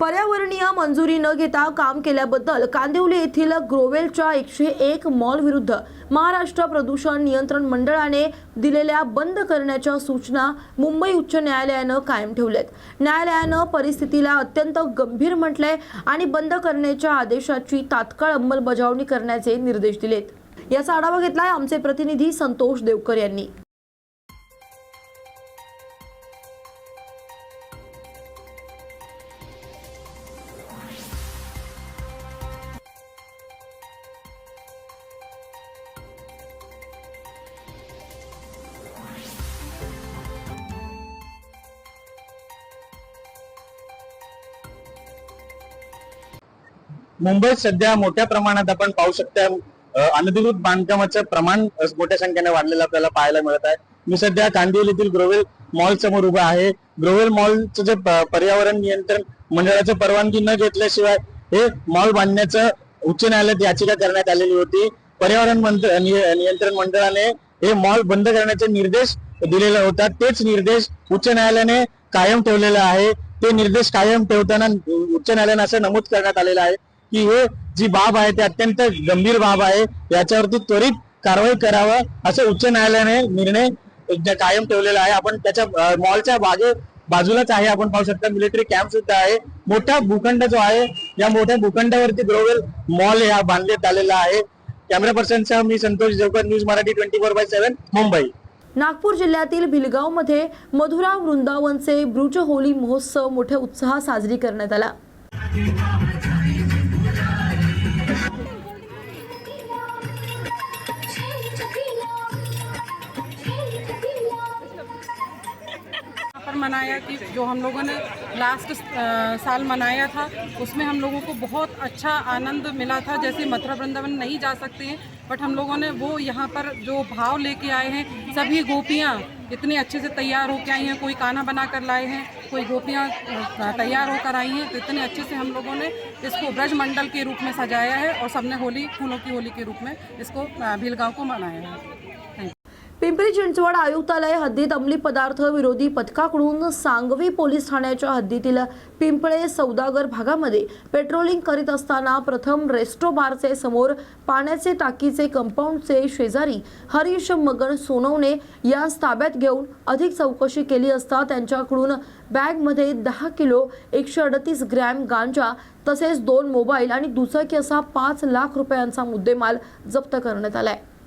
पर्यावरणीय मंजुरी न घेता काम केल्याबद्दल कांदिवली येथील ग्रोवेलच्या एकशे एक मॉल विरुद्ध महाराष्ट्र प्रदूषण नियंत्रण मंडळाने दिलेल्या बंद करण्याच्या सूचना मुंबई उच्च न्यायालयानं कायम ठेवल्यात. न्यायालयानं परिस्थितीला अत्यंत गंभीर म्हटलंय आणि बंद करण्याच्या आदेशाची तात्काळ अंमलबजावणी करण्याचे निर्देश दिलेत. याचा आढावा घेतलाय आमचे प्रतिनिधी संतोष देवकर यांनी. मुंबईत सध्या मोठ्या प्रमाणात आपण पाहू शकता अनधिकृत बांधकामाचं प्रमाण मोठ्या संख्येने वाढलेलं आपल्याला पाहायला मिळत आहे. मी सध्या कांदिवलीतील ग्रोवेल मॉल समोर उभा आहे. ग्रोवेल मॉलचं जे पर्यावरण नियंत्रण मंडळाचं परवानगी न घेतल्याशिवाय हे मॉल बांधण्याचं उच्च न्यायालयात याचिका करण्यात आलेली होती. पर्यावरण मंत्र नियंत्रण मंडळाने हे मॉल बंद करण्याचे निर्देश दिलेला होता तेच निर्देश उच्च न्यायालयाने कायम ठेवलेले आहे. ते निर्देश कायम ठेवताना उच्च न्यायालयाने असं नमूद करण्यात आलेलं आहे. की हे जी बाब आहे ते अत्यंत गंभीर बाब आहे. याच्यावरती त्वरित कारवाई करावं असं उच्च न्यायालयाने निर्णय कायम ठेवलेला आहे. आपण त्याच्या मॉलच्या बागे बाजूलाच आहे. आपण पाहू शकता मिलिटरी कॅम्प सुद्धा आहे. मोठा भूखंड जो आहे या मोठ्या भूखंडावरती ग्लोबल मॉल हा बांधण्यात आलेला आहे. कॅमेरा पर्सनसह मी Santosh Devkar news Marathi twenty four by seven Mumbai. Nagpur जिल्ह्यातील भिलगावमध्ये मधुरा वृंदावनचे ब्रुज होली महोत्सव मोठ्या उत्साहात साजरी करण्यात आला. पर मनाया कि जो हम लोगों ने लास्ट साल मनाया था, उसमें हम लोगों को बहुत अच्छा आनंद मिला था, जैसे मथुरा वृंदावन नहीं जा सकते हैं बट हम लोगों ने वो यहाँ पर जो भाव लेके आए हैं, सभी गोपियाँ इतने अच्छे से तैयार होकर आई हैं, कोई काना बना कर लाए हैं, कोई गोपियाँ तैयार होकर आई हैं तो इतने अच्छे से हम लोगों ने इसको ब्रज मंडल के रूप में सजाया है और सबने होली, फूलों की होली के रूप में इसको भीलगांव को मनाया है। पिंपरी चिंचवड आयुक्तालय हद्दीत अंमली पदार्थ विरोधी पथकाकडून सांगवी पोलीस ठाण्याच्या हद्दीतील पिंपळे सौदागर भागामध्ये पेट्रोलिंग करीत असताना प्रथम रेस्टो बारचे समोर पाण्याचे टाकीचे कंपाऊंडचे शेजारी हरीश मगन सोनवणे यास ताब्यात घेऊन अधिक चौकशी केली असता त्यांच्याकडून बॅगमध्ये दहा किलो एकशे अडतीस ग्रॅम गांजा तसेच दोन मोबाईल आणि दुचाकी असा पाच लाख रुपयांचा मुद्देमाल जप्त करण्यात आला आहे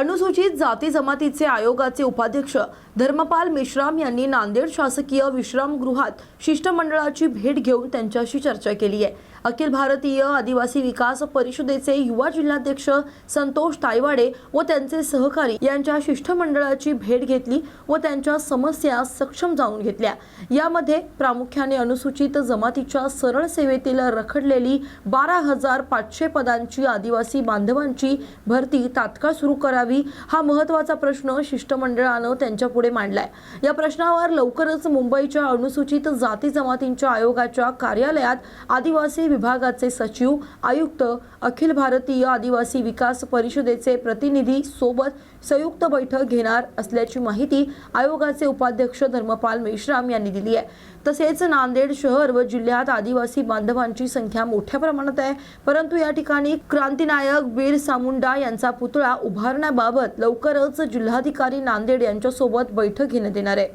अनुसूचित जाती जमातीचे आयोगाचे उपाध्यक्ष धर्मपाल मेश्राम यांनी नांदेड शासकीय विश्रामगृहात शिष्टमंडळाची भेट घेऊन त्यांच्याशी चर्चा केली आहे. अखिल भारतीय आदिवासी विकास परिषदेचे युवा जिल्हाध्यक्ष संतोष तायवाडे व त्यांचे सहकारी यांच्या शिष्टमंडळाची भेट घेतली व त्यांच्या समस्या सक्षम जाणून घेतल्या. यामध्ये प्रामुख्याने अनुसूचित जमातीच्या सरळ सेवेतील रखडलेली बारा हजार पाचशे पदांची आदिवासी बांधवांची भरती तात्काळ सुरू करावी हा महत्त्वाचा प्रश्न शिष्टमंडळानं त्यांच्या पुढे मांडलाय. या प्रश्नावर लवकरच मुंबईच्या अनुसूचित जाती जमातींच्या आयोगाच्या कार्यालयात आदिवासी विभागाचे सचिव आयुक्त अखिल भारतीय आदिवासी विकास परिषदेचे प्रतिनिधी सोबत संयुक्त बैठक घेणार असल्याची माहिती आयोगाचे उपाध्यक्ष धर्मपाल मेश्राम यांनी दिली आहे. तसेच नांदेड शहर व जिल्ह्यात आदिवासी बांधवांची संख्या मोठ्या प्रमाणात आहे. परंतु या ठिकाणी क्रांतिनायक बीर सामुंडा यांचा पुतळा उभारण्याबाबत लवकरच जिल्हाधिकारी नांदेड यांच्यासोबत बैठक घेण्यात येणार आहे.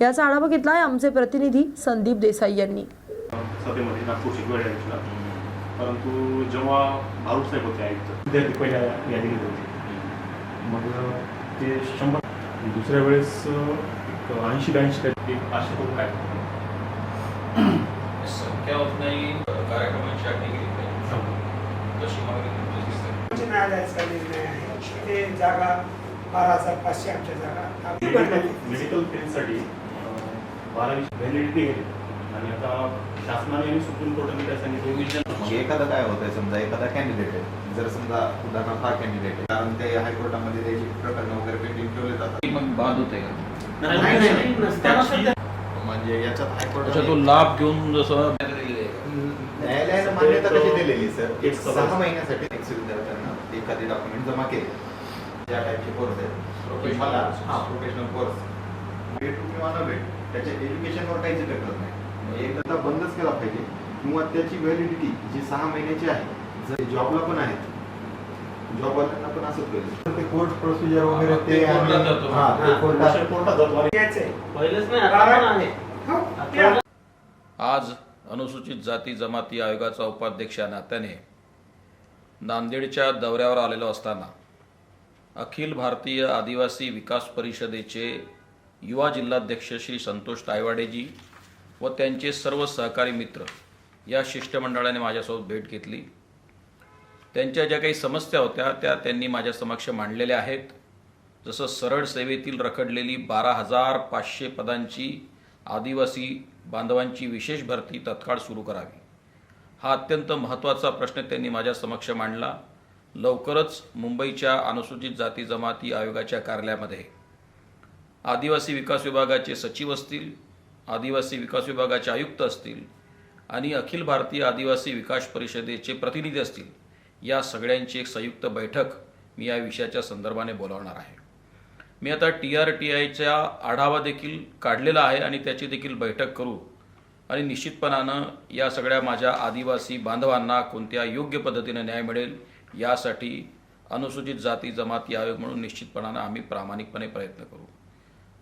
याचा आढावा आहे आमचे प्रतिनिधी संदीप देसाई यांनी. सभेमध्ये नागपूर शिकवायला यांच्या परंतु जेव्हा भारूड साहेब होते आयुक्त विद्यार्थी पहिल्या यादीमध्ये होते. मग ते शंभर दुसऱ्या वेळेस एक ऐंशी ब्याऐंशी टक्के पाचशे करून काय संख्या उतनाही कार्यक्रमांची आखणी केली पाहिजे तशी मागणी न्यायालयाचा निर्णय आहे. ते जागा बारा हजार पाचशे आमच्या जागा. मेडिकल फील्डसाठी बारावी व्हॅलिडिटी गेली आणि आता शासनाने आणि सुप्रीम कोर्टाने काय सांगितलं? मग एखादं काय होतंय समजा एखादा कॅन्डिडेट आहे जर समजा उदाहरणार्थ हा कॅन्डिडेट आहे कारण ते हायकोर्टामध्ये त्याची प्रकरणं वगैरे पेंडिंग ठेवले जातात. मग बाद होते का? म्हणजे याच्यात अच्छा तो लाभ घेऊन जसं न्यायालयानं मान्यता कशी दिलेली सर एक सहा महिन्यासाठी ex विद्यार्थ्यांना एखादी डॉक्युमेंट जमा केले. ज्या टाईपचे कोर्स आहेत की मला हा प्रोफेशनल कोर्स भेट किंवा न भेट त्याच्या एज्युकेशनवर काहीच होत नाही. एकदा बंदच केला पाहिजे. किंवा त्याची व्हॅलिडिटी जी सहा महिन्याची आहे जर जॉबला पण आहेत जॉबवाल्यांना पण असंच पाहिजे ते कोर्ट प्रोसिजर वगैरे ते ते कोर्टात आणि- जातो. हा, ते कोर्टात कोर्टात जातो. आणि यायचंय. पहिलेच नाही आता पण आहे. हो. आज अनुसूचित जाती जमाती आयोगाचा उपाध्यक्ष या नात्याने नांदेडच्या दौऱ्यावर आलेलो असताना अखिल भारतीय आदिवासी विकास परिषदेचे युवा जिल्हाध्यक्ष श्री संतोष तायवाडेजी व त्यांचे सर्व सहकारी मित्र या शिष्टमंडळाने माझ्यासोबत भेट घेतली. त्यांच्या ज्या काही समस्या होत्या त्या त्यांनी माझ्या समक्ष मांडलेल्या आहेत. जसं सरळ सेवेतील रखडलेली बारा हजार पाचशे पदांची आदिवासी बांधवांची विशेष भरती तत्काळ सुरू करावी. हा अत्यंत महत्त्वाचा प्रश्न त्यांनी माझ्या समक्ष मांडला. लवकरच मुंबईच्या अनुसूचित जाती जमाती आयोगाच्या कार्यालयामध्ये आदिवासी विकास विभागाचे सचिव असतील आदिवासी विकास विभागाचे आयुक्त असतील आणि अखिल भारतीय आदिवासी विकास परिषदेचे प्रतिनिधी असतील या सगळ्यांची एक संयुक्त बैठक मी या विषयाच्या संदर्भाने बोलावणार आहे. मी आता टी आर टी आयचा आढावा देखील काढलेला आहे आणि त्याची देखील बैठक करू आणि निश्चितपणानं या सगळ्या माझ्या आदिवासी बांधवांना कोणत्या योग्य पद्धतीने न्याय मिळेल यासाठी अनुसूचित जाती जमाती आयोग म्हणून निश्चितपणानं आम्ही प्रामाणिकपणे प्रयत्न करू.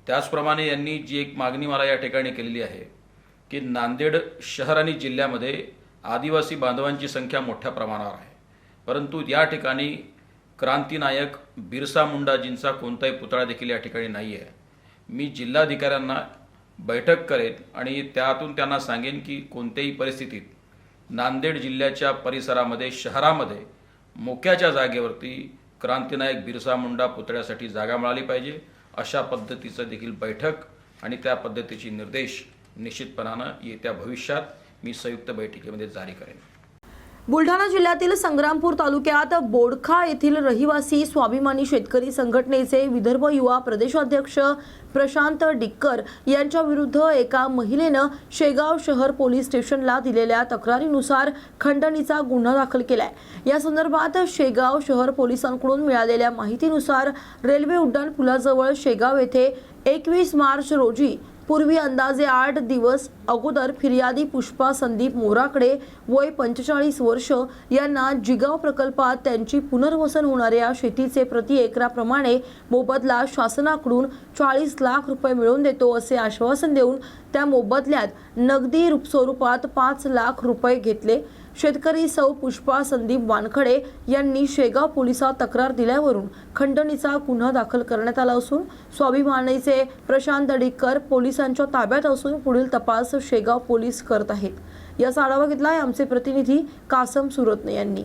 त्याचप्रमाणे यांनी जी एक मागणी मला या ठिकाणी केलेली आहे की नांदेड शहर आणि जिल्ह्यामध्ये आदिवासी बांधवांची संख्या मोठ्या प्रमाणावर आहे. परंतु या ठिकाणी क्रांतीनायक बिरसा मुंडाजींचा कोणताही पुतळा देखील या ठिकाणी नाही आहे. मी जिल्हाधिकाऱ्यांना बैठक करेन आणि त्यातून त्यांना सांगेन की कोणत्याही परिस्थितीत नांदेड जिल्ह्याच्या परिसरामध्ये शहरामध्ये मोक्याच्या जागेवरती क्रांतीनायक बिरसा मुंडा पुतळ्यासाठी जागा मिळाली पाहिजे. अशा पद्धतीचं देखील बैठक आणि त्या पद्धतीचे निर्देश निश्चितपणानं येत्या भविष्यात मी संयुक्त बैठकीमध्ये जारी करेन. बुलढाणा जिल्ह्यातील संग्रामपूर तालुक्यात बोडखा येथील रहिवासी स्वाभिमानी शेतकरी संघटनेचे विदर्भ युवा प्रदेशाध्यक्ष प्रशांत डिक्कर यांच्या विरुद्ध एका महिलेनं शेगाव शहर पोलीस स्टेशनला दिलेल्या तक्रारीनुसार खंडणीचा गुन्हा दाखल केलाय. या संदर्भात शेगाव शहर पोलिसांकडून मिळालेल्या माहितीनुसार रेल्वे उड्डाण पुलाजवळ शेगाव येथे एकवीस मार्च रोजी पूर्वी अंदाजे आठ दिवस अगोदर फिर्यादी पुष्पा संदीप मोराकडे वय पंचेचाळीस वर्ष यांना जिगाव प्रकल्पात त्यांची पुनर्वसन होणाऱ्या शेतीचे प्रति एकराप्रमाणे मोबदला शासनाकडून चाळीस लाख रुपये मिळवून देतो असे आश्वासन देऊन त्या मोबदल्यात नगदी रूप स्वरूपात पाच लाख रुपये घेतले. शेतकरी सौ पुष्पा संदीप वानखडे यांनी शेगाव पोलिसात तक्रार दिल्यावरून खंडणीचा गुन्हा दाखल करण्यात आला असून स्वाभिमानीचे प्रशांत दडीकर पोलिसांच्या ताब्यात असून पुढील तपास शेगाव पोलीस करत आहेत. याचा आढावा घेतला आहे आमचे प्रतिनिधी कासम सुरतने यांनी.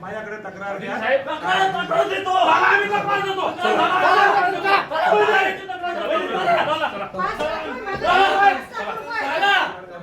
माझ्याकडे तक्रार द्या तक्रार देतो आम्ही तक्रार देतो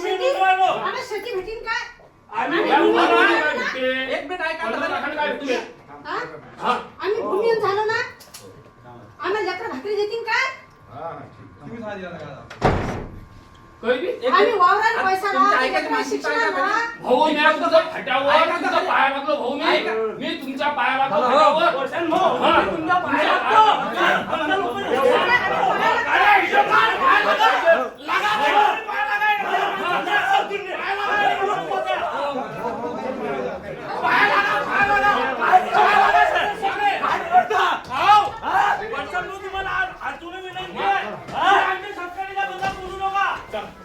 शेती भेटीन काय हा? आम्ही भूमिहीन झालो ना आम्हाला लेकरं भाकरी देतील काय आम्ही वावरात पैसा लावा लेकरं शिक्षणाला लावा. भाऊ मी आज तुमच्या फाट्यावर तुमच्या पाया लागलो भाऊ मी मी तुमच्या पाया लागलो फाट्यावर. हा, तुमच्या पाया लागलो. काय हिशोब काय? पाया लागा. लागा भाऊ. पाया लागायला. हा, पाया लागायला. पाया लागा, पाया लागा. पाया लागायचं. सगळे. हाव. वर्षातून तुम्हाला आज- अजून विनंती आहे. हा, आमच्या शेतकऱ्याला बंदा बोलू नका.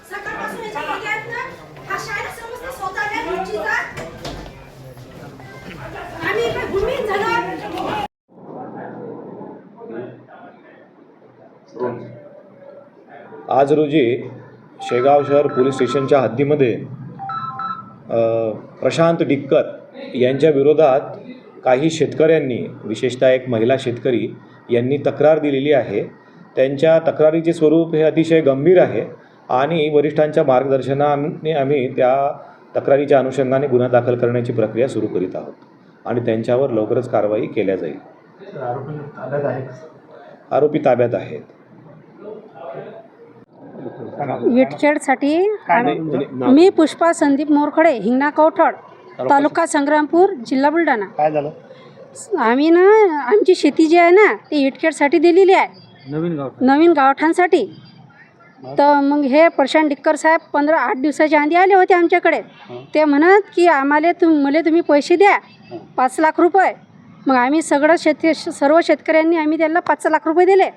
सकाळपासून याच्या घरी आहेत ना हा शाळेत समजतं स्वतः त्या गोष्टीचा आम्ही इकडे भूमिहीन झालो आज रोजी शेगाव शहर पोलीस स्टेशनच्या हद्दीमध्ये प्रशांत डिक्कर यांच्या विरोधात काही शेतकऱ्यांनी विशेषतः एक महिला शेतकरी यांनी तक्रार दिलेली आहे. त्यांच्या तक्रारीचे स्वरूप हे अतिशय गंभीर आहे आणि वरिष्ठांच्या मार्गदर्शनाने आम्ही त्या तक्रारीच्या अनुषंगाने गुन्हा दाखल करण्याची प्रक्रिया सुरू करीत आहोत आणि त्यांच्यावर लवकरच कारवाई केल्या जाईल. आरोपी ताब्यात आहेत. विटखेडसाठी मी पुष्पा संदीप मोरखडे हिंगणा कवठड तालुका संग्रामपूर जिल्हा बुलढाणा. काय झालं? आम्ही ना आमची शेती जी आहे ना ती विटखेडसाठी दिलेली आहे. नवीन गाव नवीन गावठांसाठी तर मग हे प्रशांत डिक्कर साहेब पंधरा आठ दिवसाच्या आधी आले होते आमच्याकडे. ते म्हणत की आम्हाला तुम मला तुम्ही पैसे द्या पाच लाख रुपये. मग आम्ही सगळं शेती सर्व शेतकऱ्यांनी आम्ही त्याला पाच लाख रुपये दिले.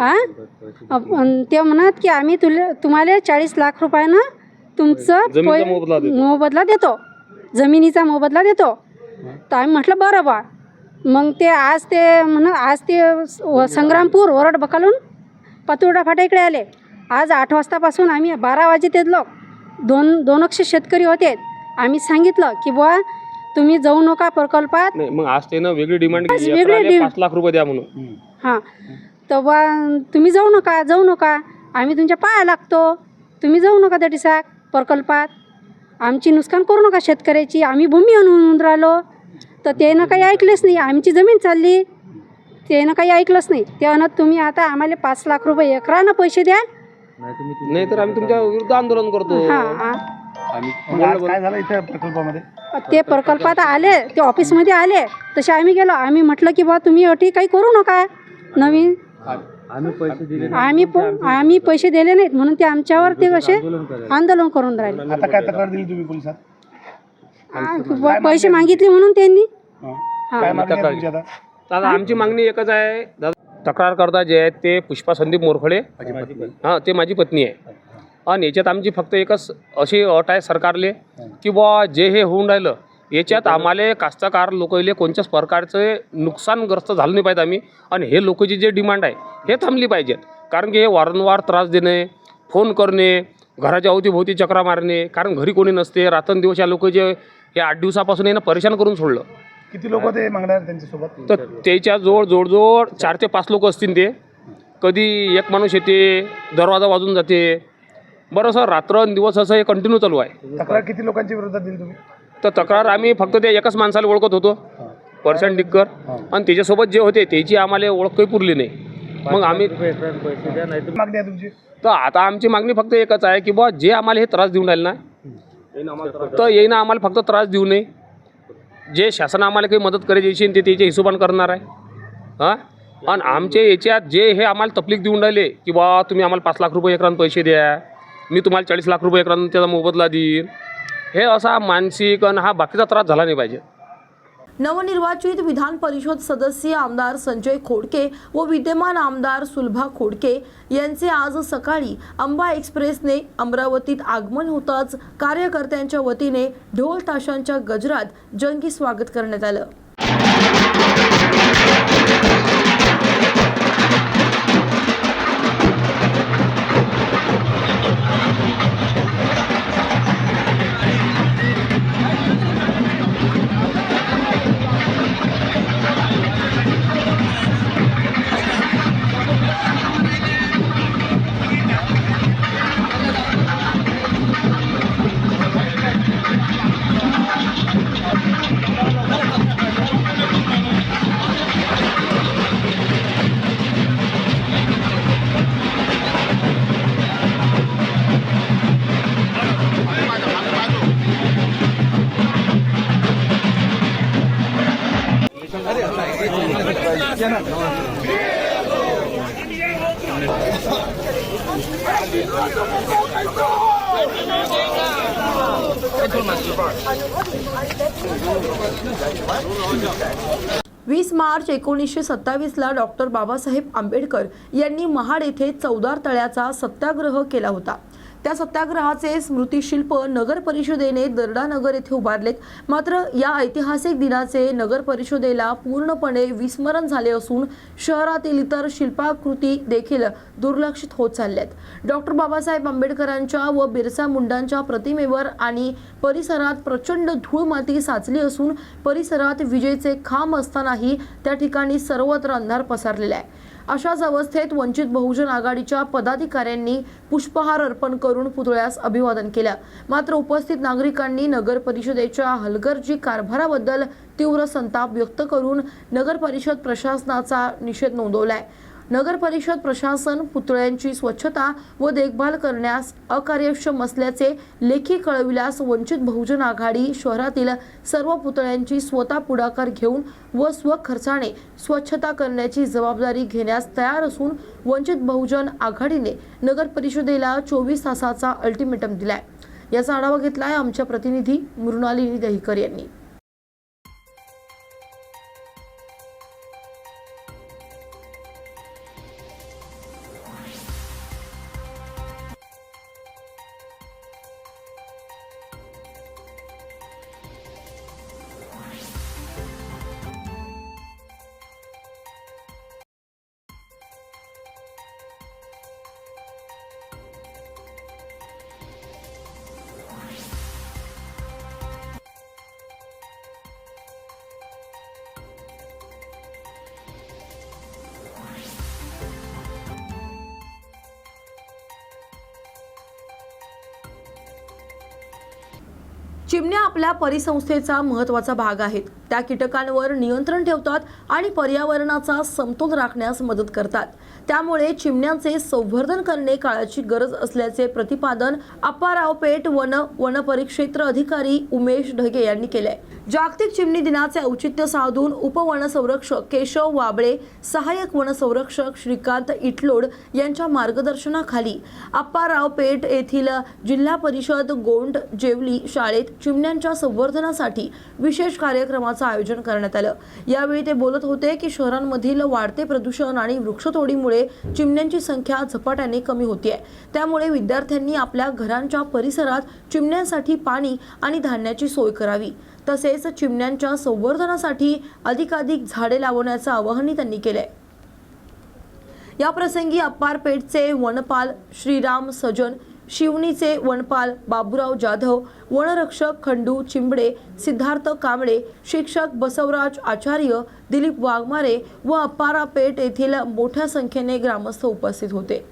हां ते म्हणत की आम्ही तुला तुम्हाला चाळीस लाख रुपयानं तुमचं मोबदला देतो. जमिनीचा मोबदला देतो. तर आम्ही म्हटलं बरं बा. मग ते आज ते म्हण आज ते संग्रामपूर वरड बकालून पातुर्डा फाटा इकडे आले. आज आठ वाजतापासून आम्ही बारा वाजे ते लोक दोन दोन अक्ष शेतकरी होते. आम्ही सांगितलं की बुवा तुम्ही जाऊ नका प्रकल्पात. नाही मग आज त्यानं वेगळी डिमांड आज केली वेगळी डिम- पाच लाख रुपये द्या म्हणून. हां. तर बा तुम्ही जाऊ नका जाऊ नका. आम्ही तुमच्या पाया लागतो. तुम्ही जाऊ नका त्या दिसाक प्रकल्पात. आमची नुकसान करू नका शेतकऱ्याची. आम्ही भूमी आणून राहिलो. तर त्यानं काही ऐकलेच नाही. आमची जमीन चालली. त्यानं काही ऐकलंच नाही. ते म्हणत तुम्ही आता आम्हाला पाच लाख रुपये एकरानं पैसे द्या नाही तर आम्ही तुमच्या विरुद्ध आंदोलन करतो. हां हां. काय झालं इथे प्रकल्पामध्ये? ते प्रकल्पात आले ते ऑफिसमध्ये आले तसे आम्ही गेलो. आम्ही म्हटलं की बा तुम्ही अटी काही करू नका नवीन. आम्ही प- आम्ही पैसे दिले नाहीत म्हणून ते आमच्यावर ते कसे आंदोलन करून राहिले. आता काय तक्रार दिली तुम्ही पोलिसात? आ, बुवा पैसे मागितले म्हणून त्यांनी. काय मागणी आहे तुमची आता? दादा आमची मागणी एकच आहे. दादा तक्रारकर्ता जे आहेत ते पुष्पा संदीप मोरखडे. हां ते माझी पत्नी आहे. आणि याच्यात आमची फक्त एकच अशी अट आहे सरकारले की बुवा जे हे होऊन राहिलं याच्यात आम्हाला कास्तकार लोकले कोणत्याच प्रकारचं नुकसानग्रस्त झालं नाही पाहिजे आम्ही. आणि हे लोकांची जे डिमांड आहे हे थांबली पाहिजेत. कारण की हे वारंवार त्रास देणे फोन करणे घराच्या अवतीभोवती चक्रा मारणे कारण घरी कोणी नसते रात्रंदिवस या लोक जे हे आठ दिवसापासून यांना परेशान करून सोडलं. किती लोक ते मागणार त्यांच्यासोबत? तर त्याच्याजवळ जवळजवळ चार ते पाच लोक असतील ते. कधी एक माणूस येते दरवाजा वाजून जाते बरं सर रात्र आणि दिवस असं हे कंटिन्यू चालू आहे. तक्रार किती लोकांच्या विरोधात दिली तुम्ही? तर तक्रार आम्ही फक्त त्या एकाच माणसाला ओळखत होतो पर्शन डिक्कर आणि त्याच्यासोबत जे होते त्याची आम्हाला ओळख काही पुरली नाही. मग आम्ही मागणी आहे तुमची? तर आता आमची मागणी फक्त एकच आहे की बुवा जे आम्हाला हे त्रास देऊन राहिले ना तर येईना आम्हाला फक्त त्रास देऊ नये. जे शासन आम्हाला काही मदत करायची ते त्याच्या हिशोबाने करणार आहे. हां? आणि आमचे याच्यात जे हे आम्हाला तकलीफ देऊन राहिले की बा तुम्ही आम्हाला पाच लाख रुपये एकरान पैसे द्या. मी तुम्हाला चाळीस लाख रुपये एकरान त्याचा मोबदला देईन. हे असा मानसिक आणि हा बाकीचा त्रास झाला नाही पाहिजे. नवनिर्वाचित विधान परिषद सदस्य आमदार संजय खोडके व विद्यमान आमदार सुलभा खोडके यांचे आज सकाळी अंबा एक्सप्रेसने अमरावतीत आगमन होताच कार्यकर्त्यांच्या वतीने ढोल ताशांच्या गजरात जंगी स्वागत करण्यात आलं. वीस मार्च एकोणीसशे सत्तावीसला डॉक्टर बाबासाहेब आंबेडकर यांनी महाड येथे चौदार तळ्याचा सत्याग्रह केला होता. त्या सत्याग्रहाचे स्मृतिशिल्प नगर परिषदेने दर्डा नगर येथे उभारलेत. मात्र या ऐतिहासिक दिनाचे नगर परिषदेला पूर्णपणे विस्मरण झाले असून शहरातील इतर शिल्पाकृती देखील दुर्लक्षित होत चालल्यात. डॉक्टर बाबासाहेब आंबेडकरांच्या व बिरसा मुंडांच्या प्रतिमेवर आणि परिसरात प्रचंड धूळ माती साचली असून परिसरात विजेचे खांब असतानाही त्या ठिकाणी सर्वत्र अंधार पसरलेला आहे. अशाच अवस्थेत वंचित बहुजन आघाडीच्या पदाधिकाऱ्यांनी पुष्पहार अर्पण करून पुतळ्यास अभिवादन केलं. मात्र उपस्थित नागरिकांनी नगर परिषदेच्या हलगर्जी कारभाराबद्दल तीव्र संताप व्यक्त करून नगर परिषद प्रशासनाचा निषेध नोंदवलाय. नगर परिषद प्रशासन पुतळ्यांची स्वच्छता व देखभाल करण्यास अकार्यक्षम असल्याचे लेखी कळविल्यास वंचित बहुजन आघाडी शहरातील सर्व पुतळ्यांची स्वतः पुढाकार घेऊन व स्वखर्चाने स्वच्छता करण्याची जबाबदारी घेण्यास तयार असून वंचित बहुजन आघाडीने नगर परिषदेला चोवीस तासाचा अल्टिमेटम दिलाय. याचा आढावा घेतलाय आमच्या प्रतिनिधी मृणालिनी दहिकर यांनी. चिमण्या आपल्या परिसंस्थेचा महत्त्वाचा भाग आहेत. त्या कीटकांवर नियंत्रण ठेवतात आणि पर्यावरणाचा समतोल राखण्यास मदत करतात. त्यामुळे चिमण्यांचे संवर्धन करणे काळाची गरज असल्याचे प्रतिपादन अप्पाराव पेठ वन वनपरिक्षेत्र अधिकारी उमेश ढगे यांनी केले जागतिक चिमणी दिनाचे औचित्य साधून उपवनसंरक्षक केशव वाबळे सहाय्यक वनसंरक्षक श्रीकांत इटलोड यांच्या मार्गदर्शनाखाली अप्पाराव पेठ येथील जिल्हा परिषद गोंड जेवली शाळेत चिमण्यांच्या संवर्धनासाठी विशेष कार्यक्रमाचं आयोजन करण्यात आलं. यावेळी ते बोलत होते की शहरांमधील वाढते प्रदूषण आणि वृक्षतोडीमुळे चिमण्यांची संख्या झपाट्याने कमी होतीये. त्यामुळे विद्यार्थ्यांनी आपल्या घरांच्या परिसरात चिमण्यांसाठी पाणी आणि धान्याची सोय करावी. तसेच चिमण्यांच्या संवर्धनासाठी अधिकाधिक झाडे लावण्याचं आवाहनही त्यांनी केलंय. या प्रसंगी अप्पारपेठचे वनपाल श्रीराम सजन शिवणीचे वनपाल बाबूराव जाधव वनरक्षक खंडू चिंबडे सिद्धार्थ कांबळे शिक्षक बसवराज आचार्य दिलीप वाघमारे व अप्पारापेठ येथील मोठ्या संख्येने ग्रामस्थ उपस्थित होते.